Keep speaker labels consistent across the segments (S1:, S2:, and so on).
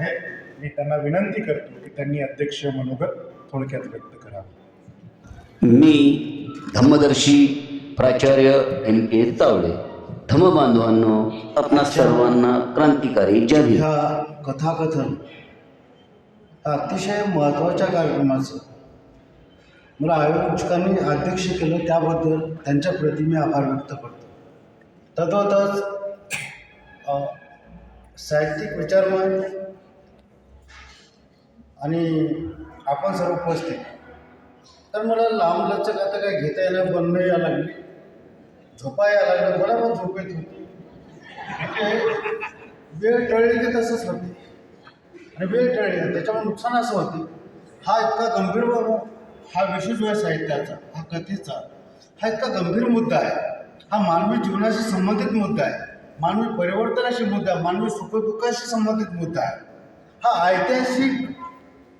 S1: आहे. मी त्यांना विनंती करतो की त्यांनी अध्यक्ष मनोगत थोडक्यात व्यक्त करावं.
S2: मी धम्मदर्शी प्राचार्य एम के तावडे धम्मबांधवांनो आपणा सर्वांना क्रांतिकारी जय
S3: ह्या कथाकथन अतिशय महत्त्वाच्या कार्यक्रमाचं. मला आयोजकांनी अध्यक्ष केलं त्याबद्दल त्यांच्या प्रती मी आभार व्यक्त करतो. तद्वतच अ, साहित्यिक विचारमन आणि आपण सर्व उपस्थित. तर मला लांब लचक आता काय घेता येणं बंद यायला लागली. झोपा यायला लागलं मला पण झोप येत होती. म्हणजे वेळ टळली की तसंच होते. आणि वेळ टळली त्याच्यामुळे नुकसान असं होते. हा इतका गंभीर व- हा विषय जो आहे साहित्याचा हा कथेचा. हा इतका गंभीर मुद्दा आहे. हा मानवी जीवनाशी संबंधित मुद्दा आहे. मानवी परिवर्तनाशी मुद्दा आहे. मानवी सुखदुःखाशी संबंधित मुद्दा आहे. हा ऐतिहासिक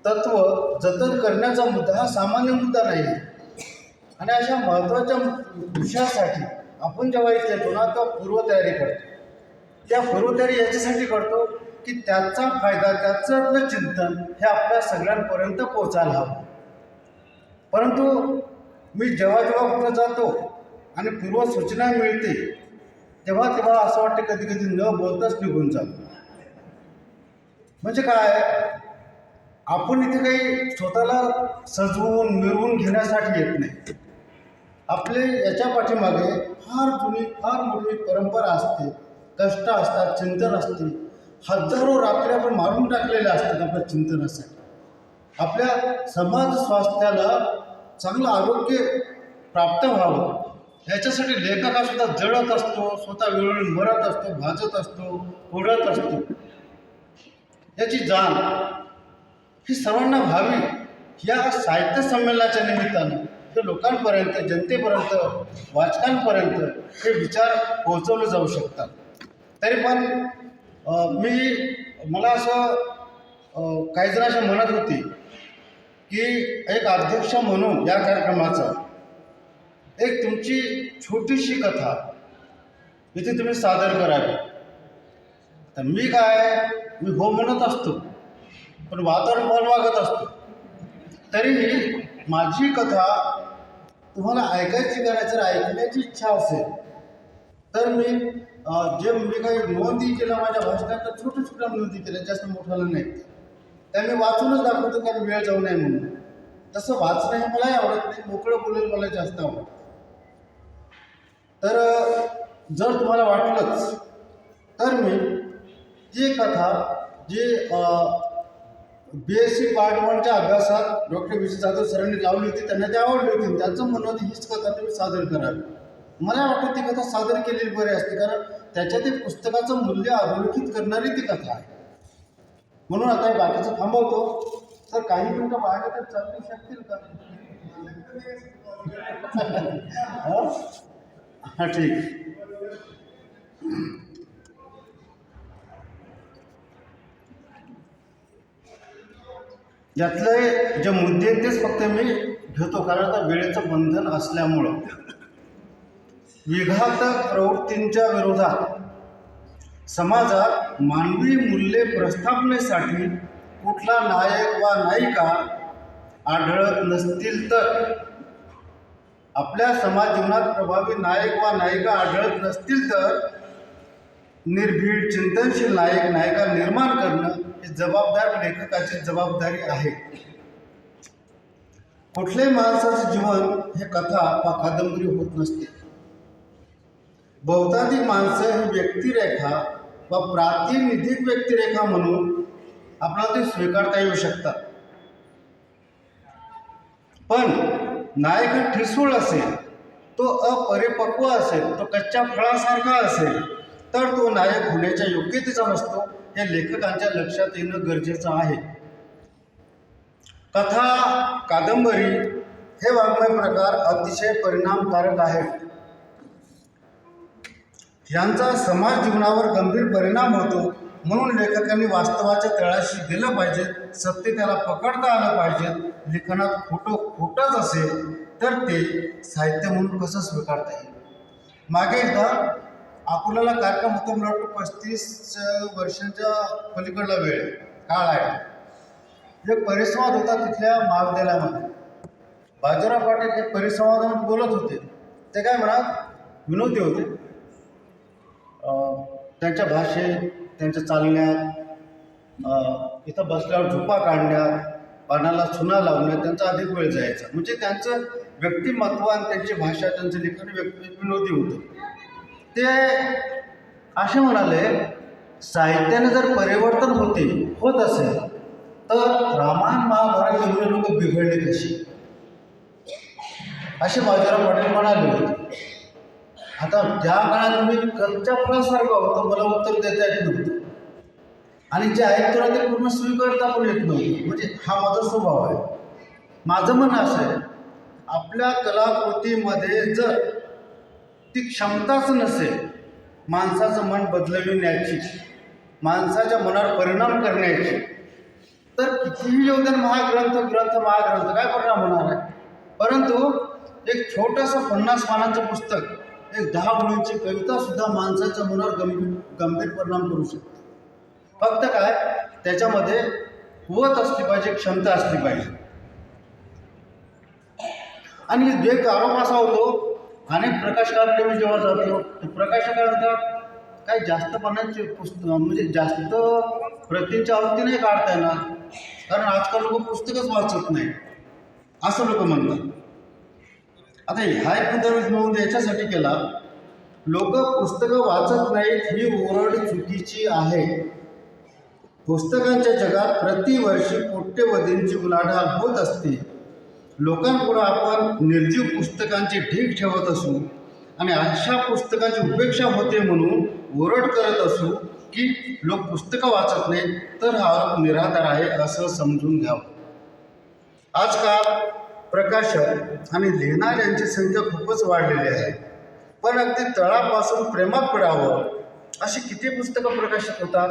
S3: तत्व जतन करण्याचा मुद्दा हा सामान्य मुद्दा नाही आहे. आणि अशा महत्त्वाच्या विषयासाठी आपण जेव्हा इथे येतो ना तेव्हा पूर्वतयारी करतो. त्या पूर्वतयारी याच्यासाठी करतो की त्याचा फायदा त्याचं चिंतन हे आपल्या सगळ्यांपर्यंत पोचायला हवं. परंतु मी जेव्हा जेव्हा कुठं जातो आणि पूर्वसूचना मिळते तेव्हा तेव्हा असं वाटतं कधी कधी न बोलताच निघून जातो. म्हणजे काय? आपण इथे काही स्वतःला सजवून मिरवून घेण्यासाठी येत नाही. आपले याच्या पाठीमागे फार जुनी फार मोठी परंपरा असते. कष्ट असतात चिंतन असते. हजारो रात्री आपण मारून टाकलेल्या असतात आपल्या चिंतनासाठी. आपल्या समाज स्वास्थ्याला चांगलं आरोग्य प्राप्त व्हावं. याच्यासाठी लेखक हा सुद्धा जळत असतो स्वतः वेळोवेळी मरत असतो भाजत असतो ओढत असतो. याची जाण ही सर्वांना व्हावी या साहित्य संमेलनाच्या निमित्तानं ते लोकांपर्यंत जनतेपर्यंत वाचकांपर्यंत हे विचार पोहोचवले जाऊ शकतात. तरी पण मी मला असं काही जण असे म्हणत होते की एक अध्यक्ष म्हणून या कार्यक्रमाचा एक तुमची छोटीशी कथा इथे तुम्ही सादर करावी. तर मी काय मी हो म्हणत असतो. पण वातावरण बनवागत असतो. तरीही माझी कथा तुम्हाला ऐकायची का जर ऐकण्याची इच्छा असेल तर मी जे मी काही नोंदी केल्या माझ्या भाषणात तर छोट्या छोट्या नोंदी केल्या जास्त मोठ्याला नाही. त्या मी वाचूनच दाखवतो कारण वेळ जाऊ नये म्हणून. तसं वाचणं हे मलाही आवडत नाही मोकळं बोलेल मला जास्त आवडतं तर जर तुम्हाला वाटलंच तर मी जी कथा G B S C part वनच्या अभ्यासात डॉक्टर विजय जाधव सरांनी लावली होती त्यांना ती आवडली होती. त्यांचं म्हणणं होतं हीच कथा तुम्ही सादर करावी मला वाटतं ती कथा सादर केलेली बरी असते कारण त्याच्यातील पुस्तकाचं मूल्य अधोरेखित करणारी ती कथा आहे. म्हणून आता बाकीचं थांबवतो. तर काही मिनटं बाहेर तर चालू शकतील का? हां? हा ठीक. यातले जे मुद्दे आहेत तेच फक्त मी घेतो कारण आता वेळेचं बंधन असल्यामुळं. विघातक प्रवृत्तींच्या विरोधात समाजात मानवी मूल्ये प्रस्थापनेसाठी कुठला नायक वा नायिका आढळत नसतील तर? आपल्या समाज जीवनात प्रभावी नायक वा नायिका आढळत नसतील तर? निर्भीड चिंतनशील नायक नायिका निर्माण करणं ही जबाबदार लेखकाची जबाबदारी आहे. कुठल्याही माणसाचं जीवन हे कथा वा कादंबरी होत नसते. बहुताधिक माणसं ही व्यक्तिरेखा वा प्रातिनिधिक व्यक्तिरेखा म्हणून आपल्याला ते स्वीकारता येऊ शकतात. पण नायक हा ठिसूळ असेल तो अपरिपक्व असेल तो कच्च्या फळासारखा असेल तर तो नायक होण्याच्या योग्यतेचा नसतो. हे लेखकांच्या लक्षात येणं गरजेचं आहे. कथा कादंबरी हे वाङ्मय प्रकार अतिशय परिणामकारक आहेत. यांचा समाज जीवनावर गंभीर परिणाम होतो म्हणून लेखकांनी वास्तवाच्या तळाशी गेलं पाहिजे सत्य त्याला पकडता आलं पाहिजे लेखनात खोटं खोटंच असेल तर ते साहित्य म्हणून कसं स्वीकारता येईल? मागे एकदा अकोल्याला कार्यक्रम होतो मला वाटतं पस्तीस वर्षांच्या पलीकडला वेळ काळ आहे. जे परिसंवाद होता तिथल्या महाविद्यालयामध्ये. बाजीराव पाटील हे परिसंवादामध्ये बोलत होते ते काय म्हणा विनोदी होते. त्यांच्या भाषेत त्यांच्या चालण्यात इथं बसल्यावर झोपा काढण्यात पानाला चुना लावण्यात त्यांचा अधिक वेळ जायचा. म्हणजे त्यांचं व्यक्तिमत्व आणि त्यांची भाषा त्यांचं लिखाण व्यक्ती विनोदी होतं. ते असे म्हणाले साहित्याने जर परिवर्तन होते होत असेल तर रामायण महाभारत एवढे लोक बिघडले कशी असे बाजीराव पाटील म्हणाले होते आता त्या काळात मी कच्च्या फळासारखा होतो मला उत्तर देता येत नव्हतं. आणि जे आहेत तुला ते पूर्ण स्वीकारता पण येत नव्हतं. म्हणजे हा माझा स्वभाव आहे. माझं म्हणणं असं आहे आपल्या कलाकृतीमध्ये जर ती क्षमताच नसेल माणसाचं मन बदलविण्याची माणसाच्या मनावर परिणाम करण्याची. तर कितीही योगदान महाग्रंथ ग्रंथ महाग्रंथ काय परिणाम होणार आहे? परंतु एक छोटंसं पन्नास पानांचं पुस्तक एक दहा मुलींची कविता सुद्धा माणसाच्या मनावर गंभीर गंभीर परिणाम करू शकते. फक्त काय? त्याच्यामध्ये कुवत असली पाहिजे क्षमता असली पाहिजे. आणि एक आरोप असा होतो अनेक प्रकाशकारांकडे मी जेव्हा जातो तर प्रकाशक काय जास्त पानांचे पुस्तक म्हणजे जास्त प्रतींची आवृत्ती नाही काढता येणार. कारण आजकाल लोक पुस्तकच वाचत नाही असं लोक म्हणतात. आता ह्या एक मुद्दा म्हणून याच्यासाठी केला. लोक पुस्तकं वाचत नाहीत ही ओरड चुकीची आहे. पुस्तकांच्या जगात प्रतिवर्षी कोट्यवधींची उलाढाल होत असते. लोकांपुढं आपण निर्जीव पुस्तकांचे ढीक ठेवत असू आणि अशा पुस्तकाची उपेक्षा होते म्हणून ओरड करत असू की लोक पुस्तकं वाचत नाहीत तर हा आरोप निराधार आहे असं समजून घ्यावं. आजकाल प्रकाशक आणि लिहिणाऱ्यांची संख्या खूपच वाढलेली आहे. पण अगदी तळापासून प्रेमात पडावं अशी किती पुस्तकं प्रकाशित होतात?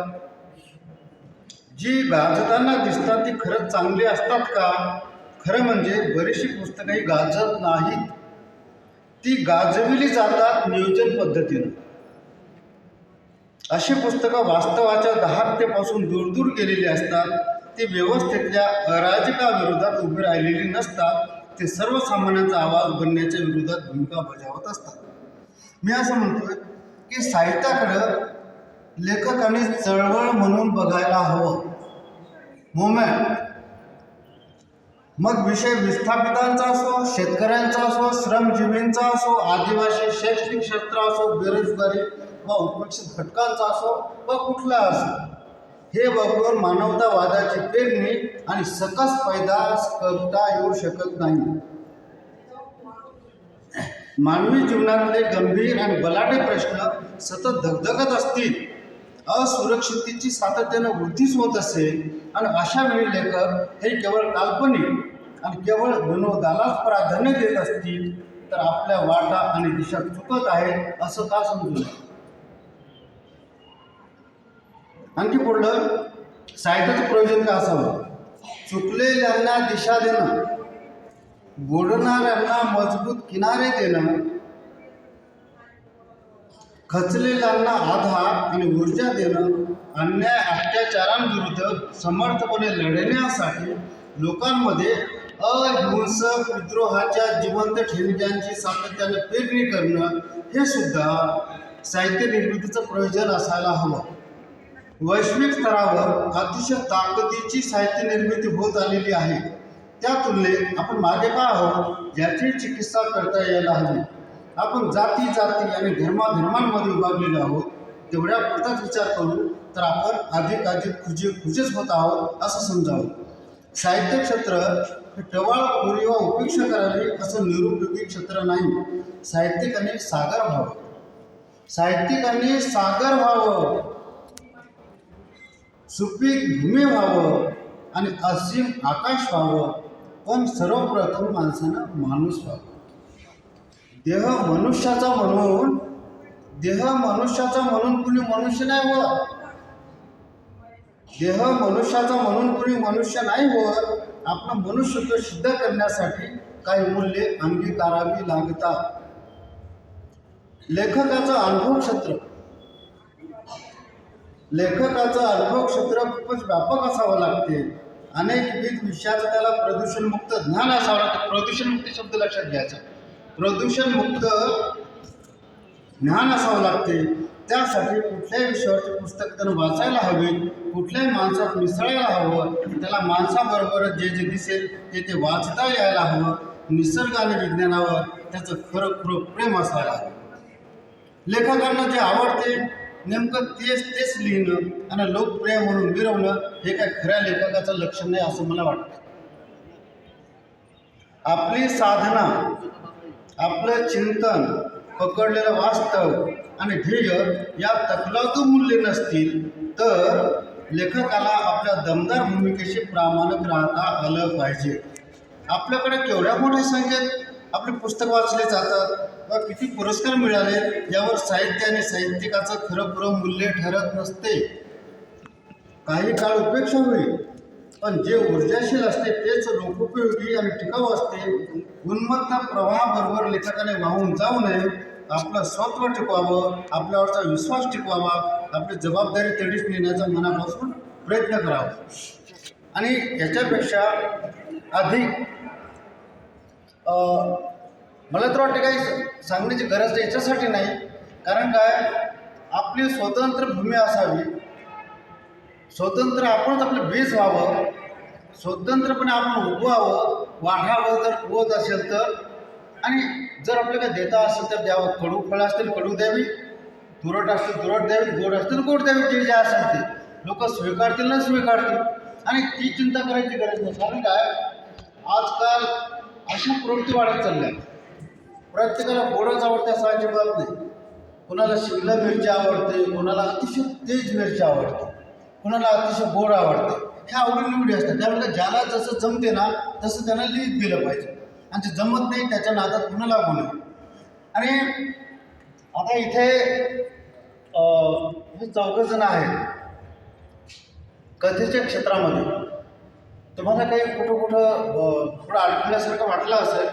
S3: जी गाजताना दिसतात ती खरंच चांगली असतात का? खरं म्हणजे बरीचशी पुस्तकंही गाजत नाहीत. ती गाजविली जातात नियोजन पद्धतीनं. अशी पुस्तकं वास्तवाच्या दहातेपासून दूर दूर गेलेली असतात ती व्यवस्थेतल्या अराजकाविरोधात उभी राहिलेली नसतात ते सर्वसामान्यांचा आवाज बनण्याच्या विरोधात भूमिका बजावत असतात. मी असं म्हणतोय की साहित्याकडं लेखकांनी चळवळ म्हणून बघायला हवं. मुवमेंट मग विषय विस्थापितांचा असो शेतकऱ्यांचा असो श्रमजीवींचा असो आदिवासी शैक्षणिक क्षेत्र असो बेरोजगारी व उपेक्षित घटकांचा असो व कुठला असो हे बघून मानवतावादाची पेरणी आणि सकस पैदास करता येऊ शकत नाही. मानवी जीवनातले गंभीर आणि बलाढ्य प्रश्न सतत धगधगत असतील. असुरक्षिततेची सातत्यानं वृद्धीच होत असेल आणि अशा वेळी लेखक हे केवळ काल्पनिक आणि केवळ विनोदालाच प्राधान्य देत असतील तर आपल्या वाटा आणि दिशा चुकत आहेत असं का समजू आणखी पुढलं साहित्याचं प्रयोजन का असावं? चुकलेल्यांना दिशा देणं बोलणाऱ्यांना मजबूत किनारे देणं खचलेल्यांना आधार आणि ऊर्जा देणं अन्याय अत्याचारांविरुद्ध समर्थपणे लढण्यासाठी लोकांमध्ये अहिंसक विद्रोहाच्या जिवंत ठेवण्यांची सातत्याने पेरणी करणं हे सुद्धा साहित्य निर्मितीचं प्रयोजन असायला हवं. वैश्विक स्तरावर अतिशय ताकदीची साहित्य निर्मिती होत आलेली आहे. त्या तुलनेत आपण मागे का आहोत? याची चिकित्सा करता यायला हवी. आपण जाती जाती आणि धर्माधर्मांमध्ये विभागलेलो आहोत तेवढ्या पुरताच विचार करू तर आपण अधिक अधिक खुजे खुजेच होत आहोत असं समजावं. साहित्य क्षेत्र हे टवाळखोरी वा उपेक्षा करावी असं निरुपयोगी क्षेत्र नाही. साहित्यिकांनी सागर व्हावं. साहित्यिकांनी सागर व्हावं. सुपीक भूमी व्हावं आणि असीम आकाश व्हावं. पण सर्वप्रथम माणसानं माणूस व्हावं. देह मनुष्याचा म्हणून देह मनुष्याचा म्हणून कुणी मनुष्य नाही होत. देह मनुष्याचा म्हणून कुणी मनुष्य नाही होत. आपलं मनुष्यत्व सिद्ध करण्यासाठी काही मूल्ये अंगीकारावी लागतात. लेखकाचं अनुभव क्षेत्र. लेखकाचं अनुभव क्षेत्र खूपच व्यापक असावं लागते. अनेक विषयाचं त्याला प्रदूषणमुक्त ज्ञान असावं लागतं. प्रदूषणमुक्त शब्द लक्षात घ्यायचा. प्रदूषणमुक्त ज्ञान असावं लागते. त्यासाठी कुठल्याही विषयावरचे पुस्तक त्यानं वाचायला हवे कुठल्याही माणसात मिसळायला हवं त्याला माणसाबरोबर जे जे दिसेल ते ते वाचता यायला हवं. निसर्ग आणि विज्ञानावर त्याचं खरं खरं प्रेम असायला हवं. लेखकांना जे आवडते नेमकं तेच तेच लिहिणं आणि लोकप्रिय म्हणून मिरवणं हे काय खऱ्या लेखकाचं लक्षण नाही असं मला वाटतं. आपली साधना आपलं चिंतन पकडलेलं वास्तव आणि ध्येय या तकलातू मूल्य नसतील तर लेखकाला आपल्या दमदार भूमिकेशी प्रामाणिक राहता आलं पाहिजे. आपल्याकडे केवढ्या मोठ्या संख्येत आपले पुस्तक वाचले जातात? व किती पुरस्कार मिळाले? यावर साहित्य आणि साहित्यिकाचं खरं खरं मूल्य ठरत नसते. काही काळ उपेक्षा होईल. पण जे ऊर्जाशील असते तेच लोकोपयोगी आणि टिकाऊ असते. गुणवत्ता प्रवाहाबरोबर लेखकाने वाहून जाऊ नये. आपलं स्वत्व टिकवावं आपल्यावरचा विश्वास टिकवावा आपली जबाबदारी तेवढीच नेण्याचा मनापासून प्रयत्न करावा. आणि याच्यापेक्षा अधिक मला तर वाटते काही सांगण्याची गरज याच्यासाठी नाही. कारण काय? आपली स्वतंत्र भूमी असावी. स्वतंत्र आपणच आपलं बीज व्हावं. स्वतंत्रपणे आपण उगवावं वाढावं जर उगवत असेल तर. आणि जर आपल्याला काय देता असेल तर द्यावं. कडू फळं असतील कडू द्यावी. तुरट असतील तुरट द्यावी. गोड असतील गोड द्यावी. जे जे असेल ते. लोक स्वीकारतील ना स्वीकारतील. आणि ती चिंता करायची गरज नाही. कारण काय? आजकाल अशा प्रवृत्ती वाढत चालल्या प्रत्येकाला गोडच आवडते असं अजिबात नाही. कोणाला शिमला मिरची आवडते कोणाला अतिशय तेज मिरची आवडते. कुणाला अतिशय गोड आवडते ह्या आवडी निवडी असतात. त्यामुळे ज्याला जसं जमते ना तसं त्यांना लिहित दिलं पाहिजे. आणि ते जमत नाही त्याच्या नादात कुणाला लागू नये. आणि आता इथे हे चौघंजण आहेत. कथेच्या क्षेत्रामध्ये. तुम्हाला काही कुठं कुठं थोडं अडकल्यासारखं वाटलं असेल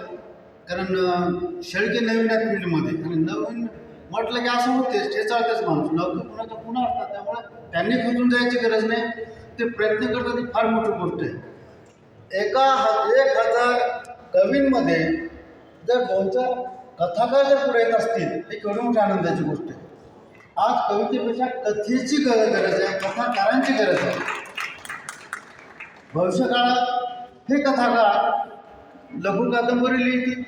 S3: कारण शेळके नवीन आहेत फील्डमध्ये. आणि नवीन म्हटलं की असं होतेच ते चालतेच माणूस. नवखं कुणाचं पुन्हा असतात त्यामुळे त्यांनी खचून जायची गरज नाही. ते प्रयत्न करतात ही फार मोठी गोष्ट आहे. एका ह एक हजार कवींमध्ये जर दोन चार कथाकार जर पुढे येत असतील हे केवढी मोठी आनंदाची गोष्ट आहे. आज कवितेपेक्षा कथेची गरज गरज आहे कथाकारांची गरज आहे. भविष्यकाळात हे कथाकार लघु कादंबरी लिहितील.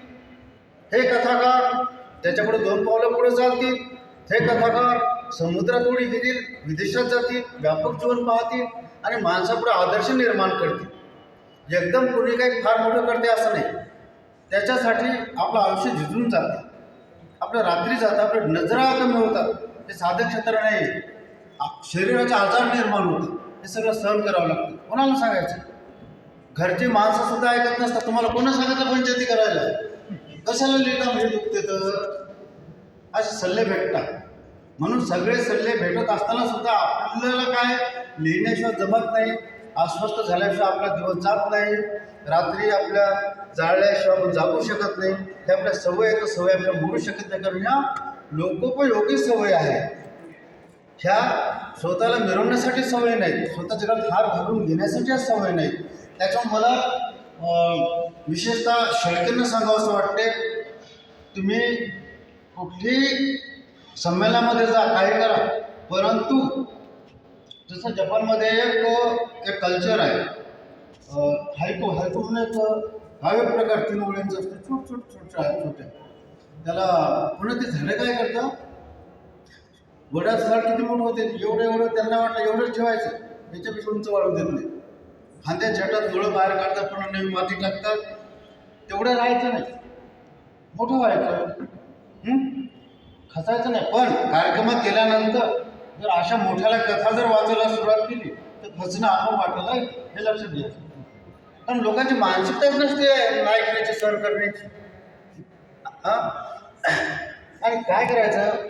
S3: हे कथाकार त्याच्यापुढे दोन पावलं पुढे चालतील. हे कथाकार समुद्रात उडी घेतील विदेशात जातील व्यापक जीवन पाहतील आणि माणसापुढे आदर्श निर्माण करतील. एकदम कोणी काही फार मोठं करते असं नाही. त्याच्यासाठी आपलं आयुष्य झिजून जाते. आपलं रात्री जातं आपल्या नजरा कमी होतात ते साधं क्षेत्र नाही. शरीराचे आजार निर्माण होतात. हे सगळं सहन करावं लागतं. कोणाला सांगायचं? घरचे माणसंसुद्धा ऐकत नसतात. तुम्हाला कोणा सांगायचं पंचायती करायला? कशाला लिहिता म्हणजे दुखते तर? असे सल्ले भेटतात. म्हणून सगळे सल्ले भेटत असताना सुद्धा आपल्याला काय? लिहिण्याशिवाय जमत नाही. अस्वस्थ झाल्याशिवाय आपला दिवस जात नाही. रात्री आपल्या जाळल्याशिवाय आपण जागू शकत नाही. हे आपल्या सवय आहे तर सवय आपल्या मोडू शकत नाही. कारण ह्या लोकोपयोगी सवय आहे. ह्या स्वतःला मिरवण्यासाठी सवय नाही. स्वतःच्या घरात हार घालून घेण्यासाठी सवय नाही. त्याच्यामुळे मला विशेषतः शेळकेंना सांगावं असं वाटते तुम्ही कुठलीही संमेलनामध्ये जा काही करा परंतु जसं जपानमध्ये एक एक कल्चर आहे. हायको हायको म्हणून एक हा एक प्रकार तीन ओळींचा असते छोट छोट छोट छोटे त्याला पुन्हा ते झाडे काय करतं? वड्याचं झाड किती मोठं होते? एवढं एवढं त्यांना वाटलं एवढंच ठेवायचं याच्यापेक्षा उंच वाढू देत नाही. खांद्या झटत मुळं बाहेर काढतात पुन्हा नवीन माती टाकतात. तेवढं राहायचं नाही. मोठं व्हायचं. खसायचं नाही. पण कार्यक्रमात गेल्यानंतर जर अशा मोठ्याला कथा जर वाचायला सुरुवात केली तर खचणं आपण वाटायला हे लक्षात घ्यायचं. कारण लोकांची मानसिकताच नसते नाही करायची सहन करण्याची. हां? आणि काय करायचं?